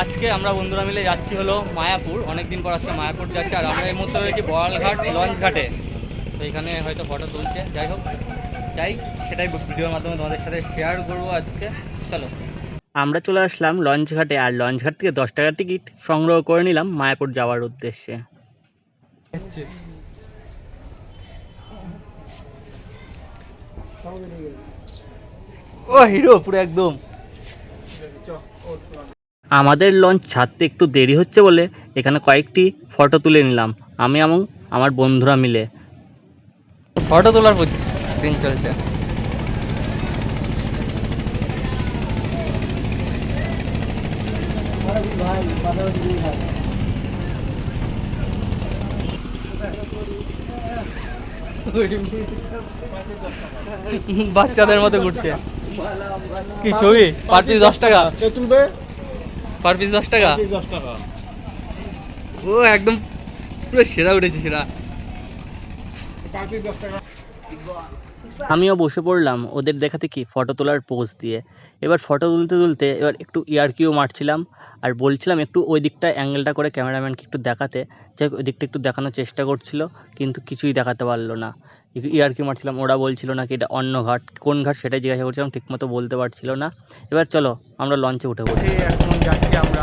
আজকে আমরা বন্ধুরা মিলে যাচ্ছি হলো মায়াপুর। অনেকদিন পর আজকে মায়াপুর যাচ্ছি আর আমরা এই মুহূর্তে রয়েছি বড়ালঘাট লঞ্চ ঘাটে। তো এখানে হয়তো ফটো তুলছে। যাই হোক যাই সেটাই ভিডিওর মাধ্যমে তোমাদের সাথে শেয়ার করব আজকে। চলো। আমরা চলে আসলাম লঞ্চ ঘাটে আর লঞ্চ ঘাট থেকে দশ টাকার টিকিট সংগ্রহ করে নিলাম মায়াপুর যাওয়ার উদ্দেশ্যে। ও হিরো পুরো একদম। আমাদের লঞ্চ ছাড়তে একটু দেরি হচ্ছে বলে এখানে কয়েকটি ফটো তুলে নিলাম। আমি এবং আমার বন্ধুরা মিলে। ফটো তোলার সিন চলছে। বাচ্চাদের মতো ঘুরছে। কি ছবি? পার পিস দশ টাকা। তুলবে? পার পিস দশ টাকা? দশ টাকা। ও একদম পুরো সেরা উঠেছে সেরা। পাঁচ দশ টাকা। আমিও বসে পড়লাম, ওদের দেখাতে কি ফটো তোলার পোজ দিয়ে। এবার ফটো তুলতে তুলতে এবার একটু ইয়ারকিও মারছিলাম, আর বলছিলাম একটু ওই দিকটা অ্যাঙ্গেলটা করে ক্যামেরাম্যানকে একটু দেখাতে হোক ওই দিকটা একটু দেখানোর চেষ্টা করছিল, কিন্তু কিছুই দেখাতে পারল না। ইয়ারকি মারছিলাম, ওরা বলছিল না কি এটা অন্য ঘাট, কোন ঘাট সেটাই জিজ্ঞাসা করছিলাম, ঠিকমতো বলতে পারছিল না। এবার চলো, আমরা লঞ্চে উঠে পড়ি। এখন যাচ্ছি আমরা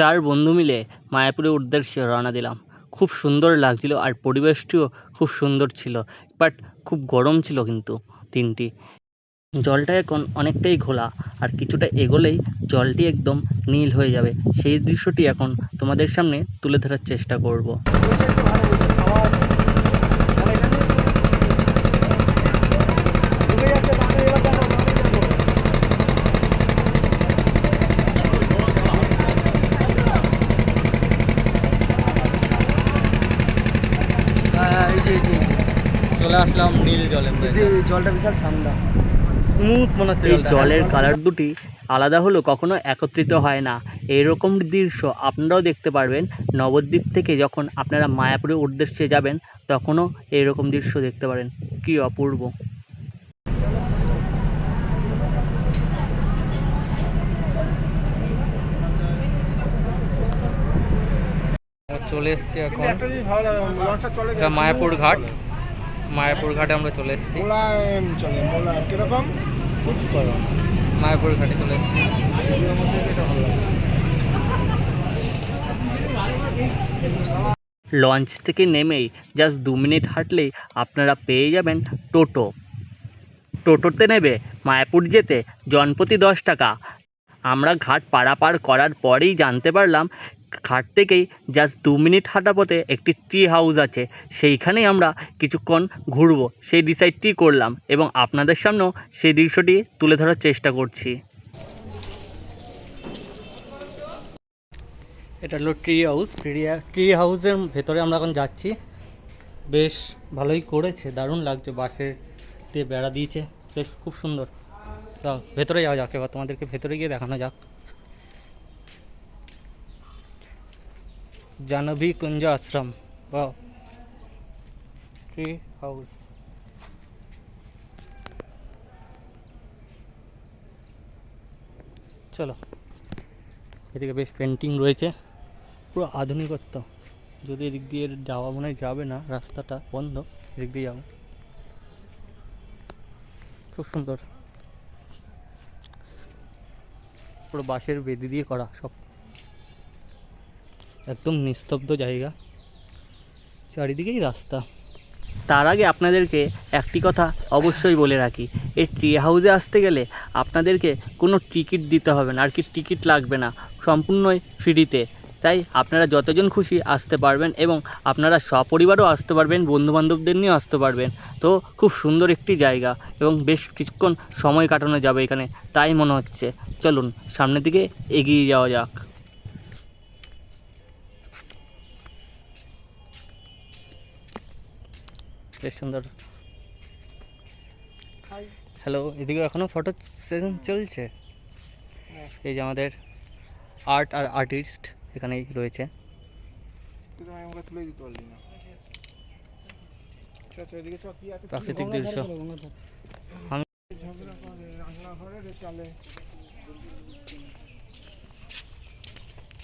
চার বন্ধু মিলে মায়াপুরের উদ্দেশ্যে রওনা দিলাম। খুব সুন্দর লাগছিল আর পরিবেশটিও খুব সুন্দর ছিল বাট খুব গরম ছিল কিন্তু তিনটি জলটা এখন অনেকটাই ঘোলা আর কিছুটা এগোলেই জলটি একদম নীল হয়ে যাবে। সেই দৃশ্যটি এখন তোমাদের সামনে তুলে ধরার চেষ্টা করব। নীল জলটা বিশাল ঠান্ডা। স্মুথ মনে হচ্ছে জলের কালার দুটি আলাদা হলেও কখনো একত্রিত হয় না। এরকম দৃশ্য আপনারাও দেখতে পারবেন। নবদ্বীপ থেকে যখন আপনারা মায়াপুরের উদ্দেশ্যে যাবেন তখনও এইরকম দৃশ্য দেখতে পারেন। কি অপূর্ব। চলে এসছি এখন মায়াপুর ঘাট। মায়াপুর ঘাটে আমরা চলে এসেছি। মোলায়েম চলে মোলায়েম কীরকম? মায়াপুর ঘাটে চলে এসেছি। লঞ্চ থেকে নেমেই জাস্ট দু মিনিট হাঁটলেই আপনারা পেয়ে যাবেন টোটো। টোটোতে নেবে মায়াপুর যেতে জনপ্রতি দশ টাকা। আমরা ঘাট পারাপার করার পরেই জানতে পারলাম ঘাট থেকেই জাস্ট দু মিনিট হাঁটা পথে একটি ট্রি হাউস আছে। সেইখানেই আমরা কিছুক্ষণ ঘুরবো। সেই ডিসাইডটি করলাম এবং আপনাদের সামনেও সেই দৃশ্যটি তুলে ধরার চেষ্টা করছি। এটা হলো ট্রি হাউস ট্রি ট্রি হাউসের ভেতরে আমরা এখন যাচ্ছি। বেশ ভালোই করেছে, দারুণ লাগছে। বাঁশের দিয়ে বেড়া দিয়েছে। বেশ, খুব সুন্দর। ভেতরে যাওয়া যাক। এবার তোমাদেরকে ভেতরে গিয়ে দেখানো যাক। জাহ্নবী কুঞ্জ আশ্রম বা ট্রি হাউস চলো, এদিকে বেশ পেন্টিং রয়েছে, পুরো আধুনিকত্ব। যদি এদিক দিয়ে যাওয়া মনে যাবে না, রাস্তাটা বন্ধ, এদিক দিয়ে যাব। খুব সুন্দর। পুরো বাঁশের বেদি দিয়ে করা সব। একদম নিস্তব্ধ জায়গা। চারিদিকেই রাস্তা। তার আগে আপনাদেরকে একটি কথা অবশ্যই বলে রাখি, এই ট্রি হাউসে আসতে গেলে আপনাদেরকে কোনো টিকিট দিতে হবে না, আর কি টিকিট লাগবে না, সম্পূর্ণই ফ্রিতে তাই আপনারা যতজন খুশি আসতে পারবেন এবং আপনারা সপরিবারও আসতে পারবেন, বন্ধুবান্ধবদের নিয়েও আসতে পারবেন। তো খুব সুন্দর একটি জায়গা এবং বেশ কিছুক্ষণ সময় কাটানো যাবে এখানে, তাই মনে হচ্ছে। চলুন, সামনের দিকে এগিয়ে যাওয়া যাক। বেশ সুন্দর। হ্যালো এদিকে এখনও ফটো সেশন চলছে? হ্যাঁ। এই যে আমাদের আর্ট আর আর্টিস্ট এখানেই রয়েছে। কি আছে? প্রাকৃতিক দৃশ্য।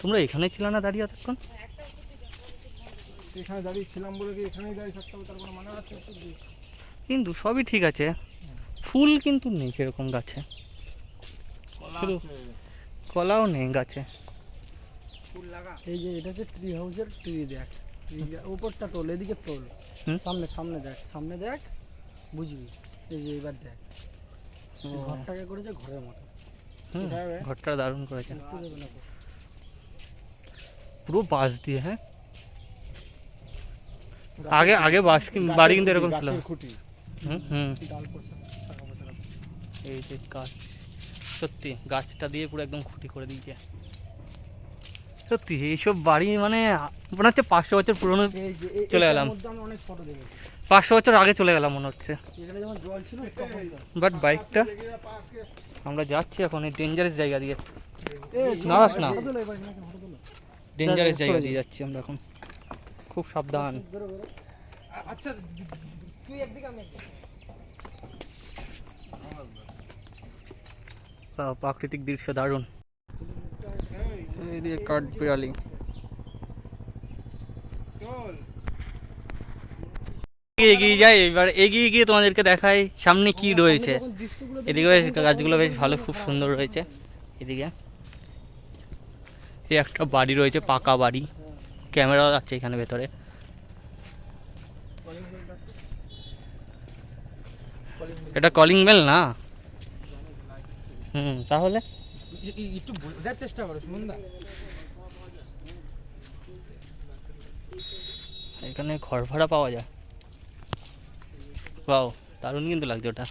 তোমরা এখানে ছিল না দাঁড়িয়ে এতক্ষণ? এখানে দাঁড়িয়ে ছিলাম বলে কি এখানেই দাঁড়িয়ে থাকতে হবে তার কোনো মানে আছে? কিন্তু সবই ঠিক আছে। ফুল কিন্তু নেই সেরকম গাছে। শুধু- কলাও নেই গাছে। ফুল লাগা? এই যে এটা হচ্ছে ট্রি হাউসের ট্রি দেখ। উপরটা তোল এদিকে তোল। হুম? সামনে সামনে দেখ সামনে দেখ বুঝবি? এই যে এবার দেখ। ঘরটাকে করেছে ঘরের মতো। ঘরটা দারুণ করেছে। না পুরো বাঁশ দিয়ে হ্যাঁ? আগে আগে বাঁশ কিন- বাড়ি কিন্তু এরকম ছিল। হুম। এই যে গাছ সত্যি গাছটা দিয়ে পুরো একদম খুঁটি করে দিয়েছে। সত্যি এইসব বাড়ি মানে মনে হচ্ছে পাঁচশো বছর পুরনো চলে গেলাম। পাঁচশো বছর আগে চলে গেলাম মনে হচ্ছে। এখানে যখন জল ছিল তখন বাট বাইকটা আমরা যাচ্ছি এখন এই ডেঞ্জারাস জায়গা দিয়ে। নারাস না। ডেঞ্জারাস জায়গা দিয়ে যাচ্ছি আমরা এখন। খুব সাবধান। আচ্ছা তুই একদিকে আমি প্রাকৃতিক দৃশ্য দারুণ। এই, এইদিকে কাঠ বিড়ালি। এগিয়ে যাই এবার এগিয়ে গিয়ে তোমাদেরকে দেখাই সামনে কি রয়েছে। এদিকে বেশ গাছগুলো বেশ ভালো খুব সুন্দর রয়েছে। এদিকে। একটা বাড়ি রয়েছে পাকা বাড়ি। ক্যামেরাও আছে এখানে ভেতরে। এটা কলিং বেল না? হুম তাহলে? একটু বোঝার চেষ্টা করো সুমনদা। এখানে ঘর ভাড়া পাওয়া যায়। বাও দারুণ কিন্তু লাগছে ওটা।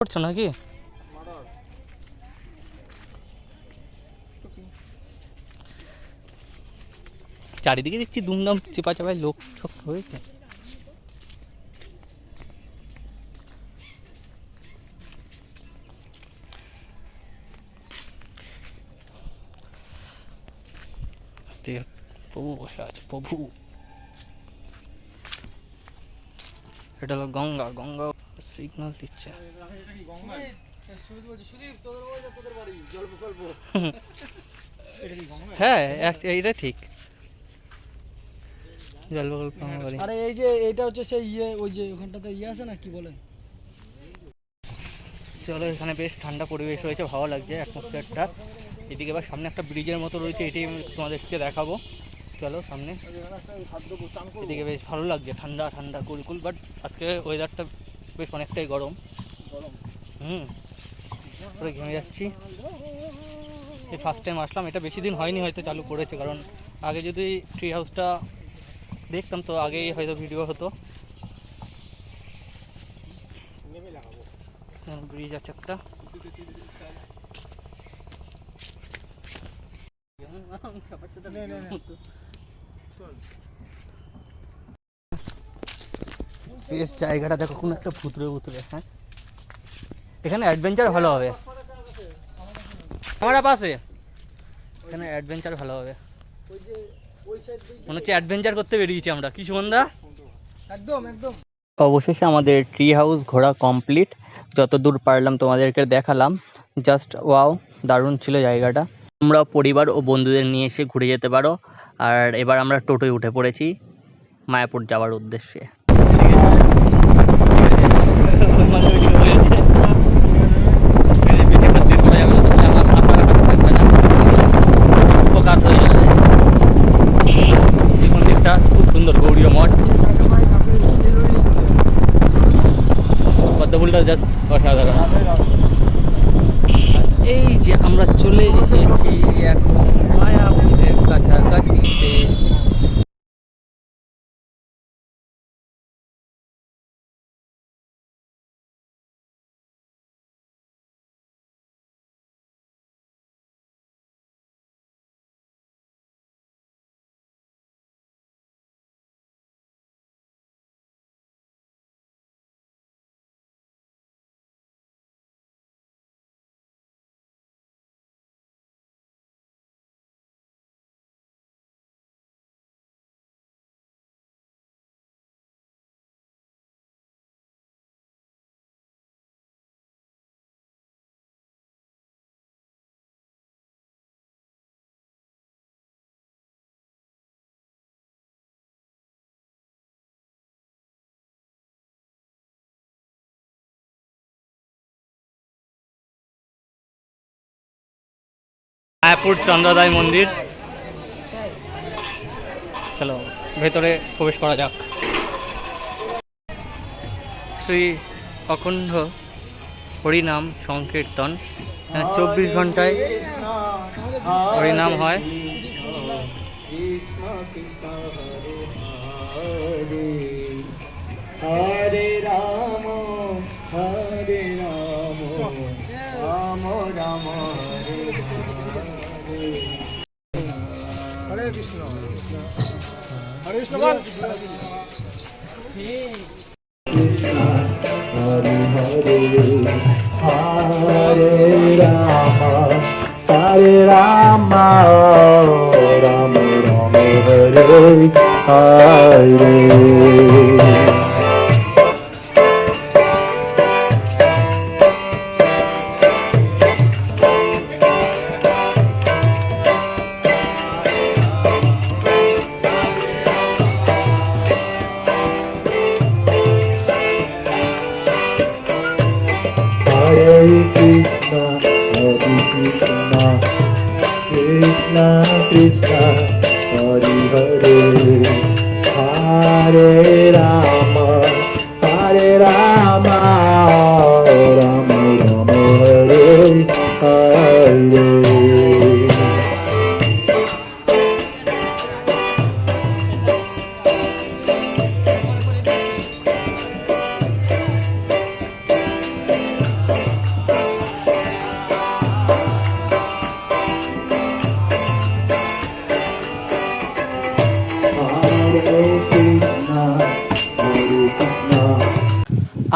করছ নাকি? চারিদিকে দেখছি দুমদাম চেপা চাপায় লোক সব হয়েছে। প্রভু বসে আছে প্রভু। এটা হলো গঙ্গা গঙ্গা সিগন্যাল দিচ্ছে। হ্যাঁ এটা কি গঙ্গা? জলবগল বাড়ি। আরে এই যে এইটা হচ্ছে সেই ইয়ে ওই যে ওখানটাতে ইয়ে আছে না কি বলে? চলো এখানে বেশ ঠান্ডা পরিবেশ রয়েছে ভালো লাগছে অ্যাটমসফিয়ারটা এদিকে এবার সামনে একটা ব্রিজের মতো রয়েছে এটি আমি তোমাদেরকে দেখাবো। চলো সামনে। এদিকে বেশ ভালো লাগছে ঠান্ডা ঠান্ডা কুলকুল বাট আজকে ওয়েদারটা বেশ অনেকটাই গরম। গরম হুম পুরো ঘেমে যাচ্ছি। এই ফার্স্ট টাইম আসলাম এটা বেশি দিন হয়নি হয়তো চালু করেছে কারণ আগে যদি ট্রি হাউসটা দেখতাম তো আগেই হয়তো ভিডিও হতো নেমে লাগাবো ব্রিজ আছে একটা নে, নে, নে। চল বেশ জায়গাটা দেখো কোনো একটা ভুতুরে ভুতুরে হ্যাঁ এখানে অ্যাডভেঞ্চার ভালো হবে আমার পাশে এখানে অ্যাডভেঞ্চার ভালো হবে ওই যে ওই সাইড মনে হচ্ছে অ্যাডভেঞ্চার করতে বেরিয়েছি আমরা। কি সুমনদা একদম একদম। অবশেষে আমাদের ট্রি হাউস ঘোরা কমপ্লিট যতদূর পারলাম তোমাদেরকে দেখালাম। জাস্ট ওয়াও দারুণ ছিল জায়গাটা। তোমরা পরিবার ও বন্ধুদের নিয়ে এসে ঘুরে যেতে পারো। আর এবার আমরা টোটোয় উঠে পড়েছি মায়াপুর যাওয়ার উদ্দেশ্যে উপকার হয়ে যাবে এই মন্দিরটা খুব গৌরীয় মঠ পদ্মফুলটা জাস্ট অসাধারণ এই যে আমরা চলে এসেছি এখন মায়াপুরের কাছাকাছিতে মায়াপুর চন্দ্রদায় মন্দির। চলো, ভেতরে প্রবেশ করা যাক। শ্রী অখণ্ড হরিনাম সংকীর্তন। এখানে চব্বিশ ঘন্টায় হরিনাম হয়। হরে রাম কৃষ্ণ হরে কৃষ্ণ বল Hare Hare Rama Hare Rama Rama Rama Hare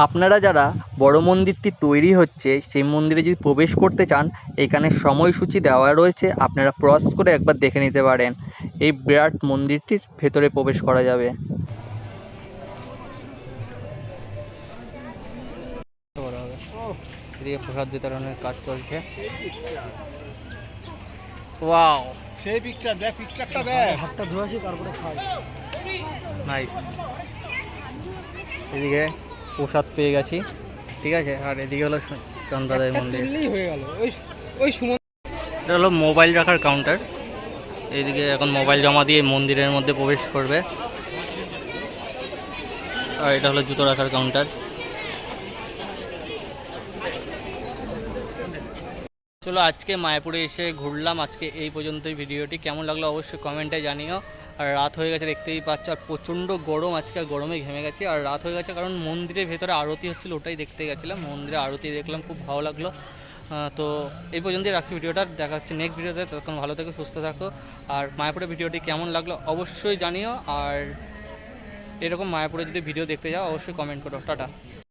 আপনারা যারা বড় মন্দিরটি তৈরি হচ্ছে সেই মন্দিরে যদি প্রবেশ করতে চান এখানে সময়সূচি দেওয়া রয়েছে আপনারা ক্রস করে একবার দেখে নিতে পারেন। এই বিরাট মন্দিরটির ভেতরে প্রবেশ করা যাবে। এদিকে প্রসাদ বিতরণের কাজ চলছে। ওয়াও। সেই পিকচার দেখ পিকচারটা দেখ। হাতটা ধোয়াছি তারপরে খাই নাইস এদিকে প্রসাদ পেয়ে গেছি। ঠিক আছে? আর এদিকে হলো চন্দ্রাদায় মন্দির। হয়ে গেল। ওই ওই সুমন এটা হলো মোবাইল রাখার কাউন্টার এইদিকে এখন মোবাইল জমা দিয়ে মন্দিরের মধ্যে প্রবেশ করবে। আর এটা হলো জুতো রাখার কাউন্টার চলো আজকে মায়াপুরে এসে ঘুরলাম। আজকে এই পর্যন্তই ভিডিওটি। কেমন লাগল অবশ্যই কমেন্টে জানিও। আর রাত হয়ে গেছে, দেখতেই পাচ্ছ, আর প্রচণ্ড গরম। আজকে আর গরমে ঘেমে গেছে। আর রাত হয়ে গেছে কারণ মন্দিরের ভেতরে আরতি হচ্ছিল, ওটাই দেখতে গেছিলাম। মন্দিরে আরতি দেখলাম, খুব ভালো লাগল। তো এই পর্যন্তই রাখছি ভিডিওটা। দেখা হচ্ছে নেক্সট ভিডিওতে। ততক্ষণ ভালো থেকো, সুস্থ থাকো। আর মায়াপুরের ভিডিওটি কেমন লাগল অবশ্যই জানিও। আর এরকম মায়াপুরে যদি ভিডিও দেখতে যাও, অবশ্যই কমেন্ট করো। টাটা।